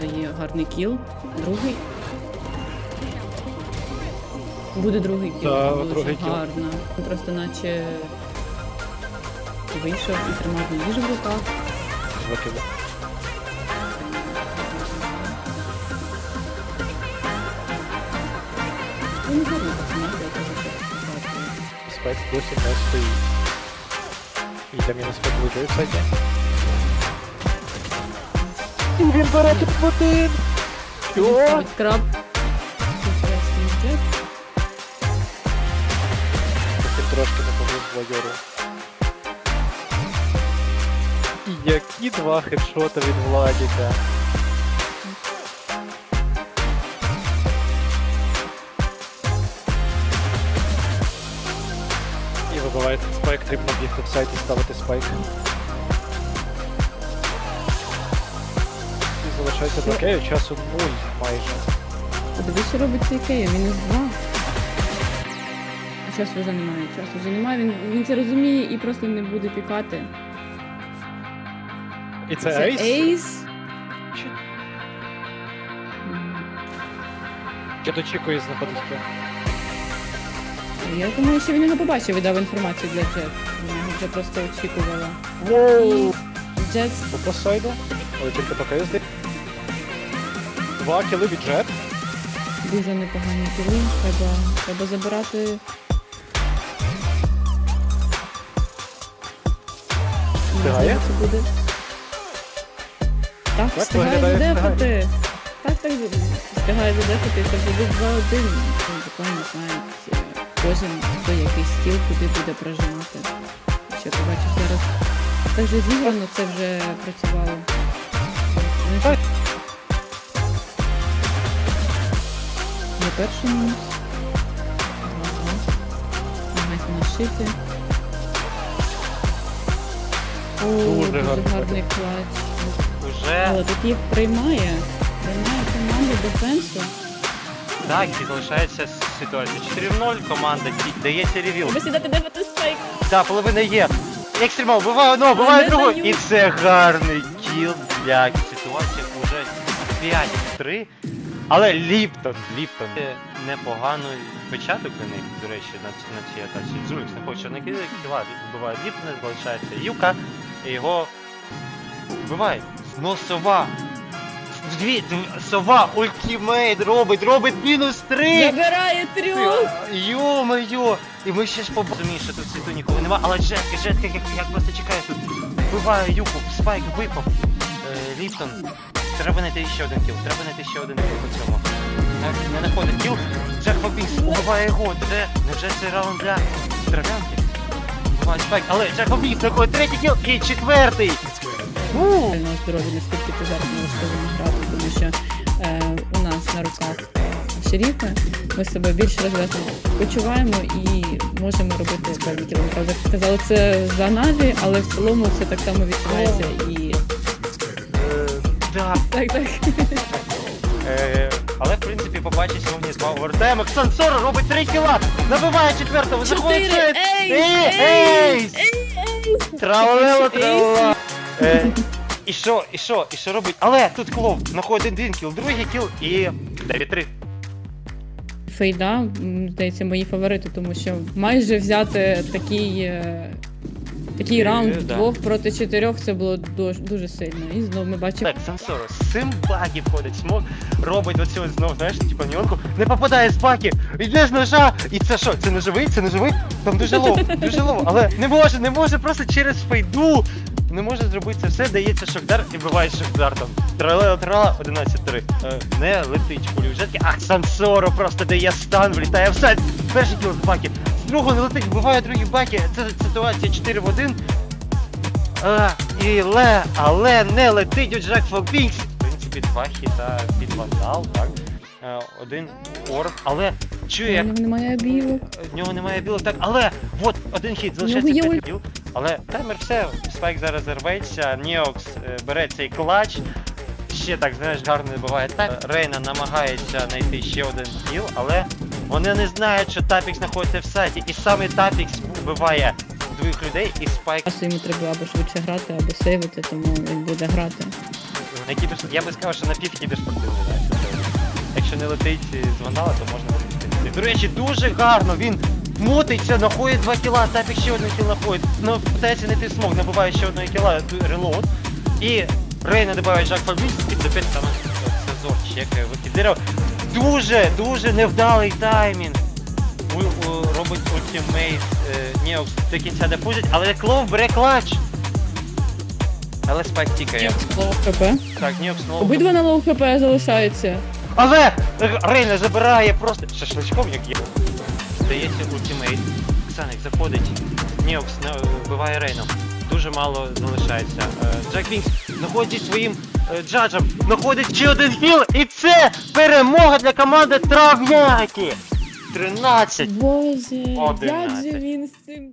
Дає гарний кіл. Другий. Буде другий кіл. Да, Дуже другий кіл. гарно. Просто наче вийшов і тримав їжу в руках. Закиду. Ну, не гарно пацанати, я кажу, що Спайк стоїть. Мінус спайк вийде, кстати. І він бере тут один! Що? краб. Китайський трошки не повезло Йору. Які два хедшота від Владіка. І вибивається спайк, потрібно бігти в сайт і ставити спайк. Що? такею, часу нуль майже. Подивись, що робить цей Кея, мінус два. А часу вже немає, часу вже немає, він, він це розуміє і просто не буде пікати. І це, ейс? ейс. Чи- М, Чи дочікує з нападки? Я думаю, що він його побачив і дав інформацію для Джет. Вона його вже просто очікувала. Воу! Джет По сайду, але тільки я здаю. Два кіли від Джет. дуже непогані кіли. Треба, треба забирати. Встигає? Це буде. Так, Так встигає виглядає, задефати. Так, так, встигає задефати, і це буде 2-1. Ну, Буквально знають е, кожен хто який стіл, куди буде прожимати. Що ти бачиш зараз. Це вже зіграно, це вже працювало. Є перший мінус. Ага. Намагайся нашити. О, Дуже дуже гарний гарний клач. Уже Але тут їх приймає. Приймає команду дефенсу. так і залишається ситуація. 4-0, команда ді- дається ревіл. Треба сідати дефати спайк. Так, половина є. Екстремал, буває одного, буває не другого. І це гарний кіл для ситуації уже 5-3. Але Ліптон, Ліптон. Це непоганий початок у них, до речі, на, на цій атаці. Зулікс не хоче не кидати. Вбиває Ліптона, залишається Юка, і його вбивають. Ну, сова. Дві, дв- сова ультимейт робить, робить мінус 3! Забирає трьох. Йо-моє! І ми ще ж побачимо, що тут світу нікого нема, але Джетка, Джетка, як, як просто чекає тут. Вбиває Юку, Спайк випав. Ліптон. Треба знайти ще один кіл, треба знайти ще один кіл по цьому. Не знаходить кіл. Джек Фабінс убиває його. Де? Невже цей раунд для трав'янки? Спайк, але Джек Фабінс знаходить третій кіл і четвертий. У! Реального здоров'я, наскільки ти зараз грати, тому що е, у нас на руках шеріфи, ми себе більш розв'язано почуваємо і можемо робити певні. Правда, казали це за Наві, але в цілому це так само відчувається і Да. так, так. Е, але в принципі побачить сьогодні два овертайми. Ксансоро робить три кіла, набиває четвертого, заходить Чотири! Е, Ейс! ейс! Тралела, тралела. Е, І що, і що, і що робить? Але тут клоп знаходить один кіл, другий кіл і 9-3. Фейда, м, здається, мої фаворити, тому що майже взяти такий, е, такий раунд да. двох проти чотирьох це було дуже, дуже сильно. І знову ми бачимо. Так, Сансоро, з цим баги входить, смог робить оцю знову, знаєш, типа ньонку, не попадає з баки, йде з ножа, і це що, це не живий, це не живий? Там дуже лоу, дуже лоу, але не може, не може, просто через фейду не може зробити це все, дається шокдар і вбиває шокдартом. Тралела трала 11-3. Е, не летить кулі в жетки, а Сансоро просто дає стан, влітає в сайт. Перший кіл з баки, другого не летить, вбиває другі баки, це ситуація 4 в 1. А, і ле, але не летить у Джек Фокбінкс. В принципі, два хіта під вандал, так. Е, один орб, але чує, У як нього немає білок. в нього немає білок, так, але от один хід залишається є п'ять біл. Але таймер все, спайк зараз зарветься, Неокс е, бере цей клач. Ще так, знаєш, гарно буває так. Рейна намагається знайти ще один кіл, але вони не знають, що Тапікс знаходиться в сайті. І саме Тапікс вбиває двох людей, і спайк Часу йому треба або швидше грати, або сейвити, тому він буде грати. На кібер... Я би сказав, що на пів кіберспортивний, да, якщо не летить з вандала, то можна випустити. До речі, дуже гарно, він мутиться, знаходить 2 кіла, тапік ще один кіл знаходить. Ну, питається знайти смог, набиває ще одного кіла, релоуд. І Рейна добиває Жак Фабріс, і опять саме це зор чекає вихід дерева. Дуже, дуже невдалий таймінг. Робить ультимейт Неокс до кінця не пустять, але Клоу бере клач. Але спайк тікає. Лоу хп. Так, Неокс знову. Обидва на лоу хп залишаються. Але Рейна забирає просто шашличком, як є. Здається, ультимейт. Ксаник заходить. Неокс на- вбиває Рейну. Дуже мало залишається. Е, Джек Вінкс знаходить своїм е, джаджем. Знаходить ще один хіл. І це перемога для команди Трав'яки. 13. Боже, як же він з цим